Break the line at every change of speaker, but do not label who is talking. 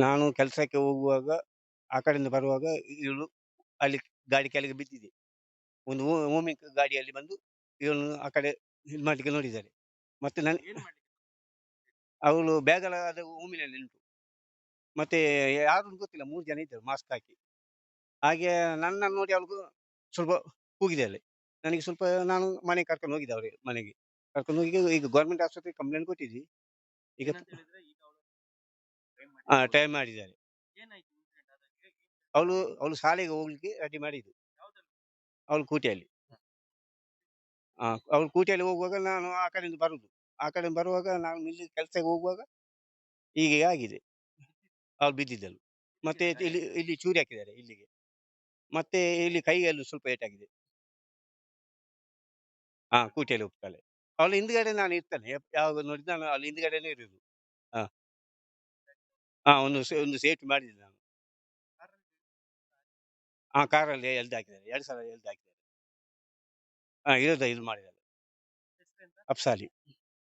ನಾನು ಕೆಲಸಕ್ಕೆ ಹೋಗುವಾಗ ಆ ಕಡೆಯಿಂದ ಬರುವಾಗ ಇವಳು ಅಲ್ಲಿ ಗಾಡಿ ಕೆಳಗೆ ಬಿದ್ದಿದೆ. ಒಂದು ಓ- ಓಮಿಕ್ ಗಾಡಿಯಲ್ಲಿ ಬಂದು ಇವನು ಆ ಕಡೆ ಇದು ಮಾಡ್ಲಿಕ್ಕೆ ನೋಡಿದ್ದಾರೆ. ಮತ್ತೆ ನಾನು ಅವಳು ಬ್ಯಾಗಲ ಅದು ಓಮಿನಲ್ಲಿ ಉಂಟು. ಮತ್ತೆ ಯಾರು ಅಂತ ಗೊತ್ತಿಲ್ಲ ಮೂರು ಜನ ಇದ್ದರು ಮಾಸ್ಕ್ ಹಾಕಿ. ಹಾಗೆ ನನ್ನ ನೋಡಿ ಅವಳಿಗೂ ಸ್ವಲ್ಪ ಕೂಗಿದ್ದಾಳೆ ನನಗೆ ಸ್ವಲ್ಪ ನಾನು ಮನೆಗೆ ಕರ್ಕೊಂಡು ಹೋಗಿದ್ದೆ ಅವ್ರಿಗೆ ಮನೆಗೆ. ಕರ್ಕೊಂಡು ಹೋಗಿ ಈಗ ಗೌರ್ಮೆಂಟ್ ಆಸ್ಪತ್ರೆಗೆ ಕಂಪ್ಲೇಂಟ್ ಕೊಟ್ಟಿದ್ವಿ. ಈಗ
ಹೇಳಿದ್ರೆ
ಟೈಮ್ ಮಾಡಿದ್ದಾರೆ.
ಏನಾಯ್ತು ಹೇಗೆ
ಅವಳು ಅವಳು ಶಾಲೆಗೆ ಹೋಗ್ಲಿಕ್ಕೆ ರೆಡಿ ಮಾಡಿದ್ದು.
ಯಾವ್ದ್ರಲ್ಲಿ?
ಅವಳು ಕೂಟಿಯಲ್ಲಿ ಆ ಅವಳು ಕೂಟಿಯಲ್ಲಿ ಹೋಗುವಾಗ ನಾನು ಆ ಕಡೆಯಿಂದ ಬರುದು. ಆ ಕಡೆಯಿಂದ ಬರುವಾಗ ನಾನು ಇಲ್ಲಿ ಕೆಲಸಕ್ಕೆ ಹೋಗುವಾಗ ಹೀಗೆ ಆಗಿದೆ. ಅವಳು ಬಿದ್ದಿದ್ದಳು. ಮತ್ತೆ ಇಲ್ಲಿ ಇಲ್ಲಿ ಚೂರಿ ಹಾಕಿದ್ದಾರೆ ಇಲ್ಲಿಗೆ. ಮತ್ತೆ ಇಲ್ಲಿ ಕೈಯಲ್ಲಿ ಸ್ವಲ್ಪ ಏಟಾಗಿದೆ ಹಾ ಕೂಟಿಯಲ್ಲಿ ಹೋಗ್ತಾಳೆ. ಅವಳು ಹಿಂದ್ಗಡೆ ನಾನು ಇರ್ತೇನೆ. ಯಾವಾಗ ನೋಡಿದ ನಾನು ಅಲ್ಲಿ ಹಿಂದ್ಗಡೆನೇ ಇರುದು. ಹಾ ಒಂದು ಸೇ- ಒಂದು ಸೇಫ್ಟಿ ಮಾಡಿದ್ದೆ ನಾನು ಆ! ಕಾರಲ್ಲಿ ಎಳ್ದು ಹಾಕಿದ್ದಾರೆ ಎರಡು ಸಲ ಎಳ್ದು ಹಾಕಿದ್ದಾರೆ ಹಾ ಇರೋದ ಇದು ಮಾಡಿದ್ದಾರೆ? ಅಪ್ಸಾಲಿ